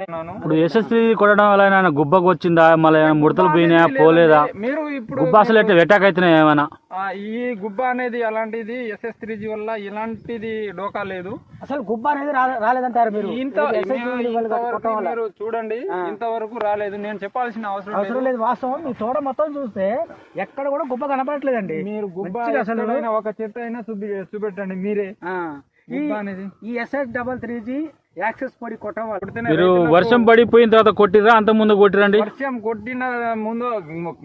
ఇప్పుడు యశస్వి కొట్టడం వల్ల ఏమైనా గుబ్బకు వచ్చిందా? మళ్ళీ ఏమైనా ముడతలు పోయినాయా? పోలేదా. మీరు ఇప్పుడు గుబ్బ అసలు ఎట్లా వెటాక్ అవుతున్నాయి ఏమైనా? ఆ, ఈ గుబ్బ అనేది అలాంటిది ఎస్ఎస్ త్రీ జీ వల్ల ఇలాంటిది డోకా లేదు. అసలు గుబ్బ అనేది రాలేదంటారు మీరు. ఇంత. మీరు చూడండి ఇంతవరకు రాలేదు. నేను చెప్పాల్సిన అవసరం లేదు అవసరం లేదు. వాస్తవం. మీ తోట మొత్తం చూస్తే ఎక్కడ కూడా గుబ్బ కనపడట్లేదండి. మీరు గుబ్బ అసలు ఒక చెట్టు అయినా చూపి చూపెట్టండి మీరే. ఆ, ఈ గుబ్బ అనేది. ఈ SS double three G access పొడి మీరు వర్షం పడిపోయిన తర్వాత కొట్టిరా అంత ముందు కొట్టిరండి. వర్షం కొట్టిన ముందు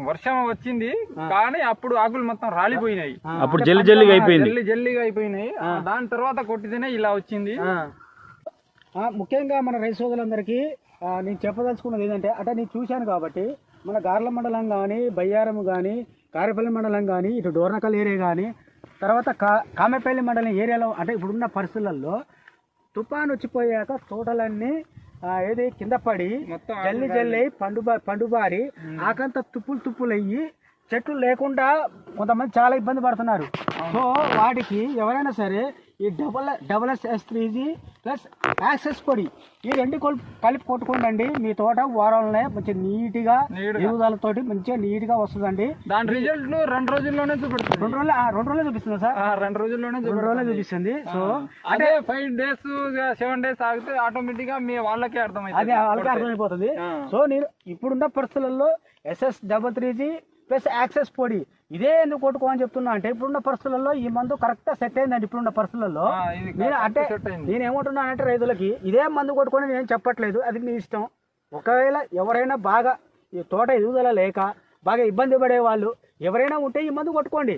వర్షం వచ్చింది కానీ అప్పుడు ఆకులు మొత్తం రాలిపోయినాయి. అప్పుడు జల్లి జల్లిగా అయిపోయింది. జల్లి జల్లిగా అయిపోయినాయి. దాని తర్వాత కొట్టితేనే ఇలా వచ్చింది. ముఖ్యంగా మన రైతు సోదరులందరికీ నేను చెప్పదలుచుకున్నది ఏంటంటే అంటే నేను చూశాను కాబట్టి మన గార్ల మండలం కానీ బయ్యారం కానీ కారేపల్లి మండలం కానీ ఇటు డోర్నకల్ ఏరియా కానీ తర్వాత కా కామెపల్లి మండలం ఏరియాలో అంటే ఇప్పుడున్న పరిస్థితులలో తుఫాన్ వచ్చిపోయాక తోటలన్నీ ఏది కింద పడి జల్లి జల్లి పండుబా పండుబారి. ఆకంత తుప్పులు తుప్పులు అయ్యి చెట్లు లేకుండా కొంతమంది చాలా ఇబ్బంది పడుతున్నారు. సో వాటికి ఎవరైనా సరే ఈ double double S S three G plus access పొడి. ఈ రెండు కొల్- కలిపి కొట్టుకోండి మీ తోట వారంలోనే మంచి నీట్గా. ఎరువుదలతోటి మంచిగా నీట్గా వస్తుందండి. దాని రిజల్ట్ రెండు రోజుల్లోనే చూపెడుతుంది. రెండు రోజులు ఆ, రెండు రోజులు చూపిస్తుంది సార్? ఆ, రెండు రోజుల్లోనే రెండు రోజులు చూపిస్తుంది. సో అదే ఫైవ్ డేస్ సెవెన్ డేస్ ఆగితే ఆటోమేటిక్గా మీ వాళ్ళకే అది అర్థమైంది వాళ్ళకి అర్థమైపోతుంది. సో నేను ఇప్పుడున్న పరిస్థితులలో SS double three G plus access పొడి. ఇదే ఎందుకు కొట్టుకో అని చెప్తున్నా అంటే ఇప్పుడున్న పరిస్థితులలో ఈ మందు కరెక్ట్ సెట్ అయిందండి ఇప్పుడున్న పరిస్థితులలో. నేను అంటే. నేను ఏమంటున్నానంటే రైతులకి ఇదే మందు కొట్టుకొని నేను చెప్పట్లేదు అది మీ ఇష్టం. ఒకవేళ ఎవరైనా బాగా ఈ తోట ఎదుగుదల లేక బాగా ఇబ్బంది పడే వాళ్ళు ఎవరైనా ఉంటే ఈ మందు కొట్టుకోండి.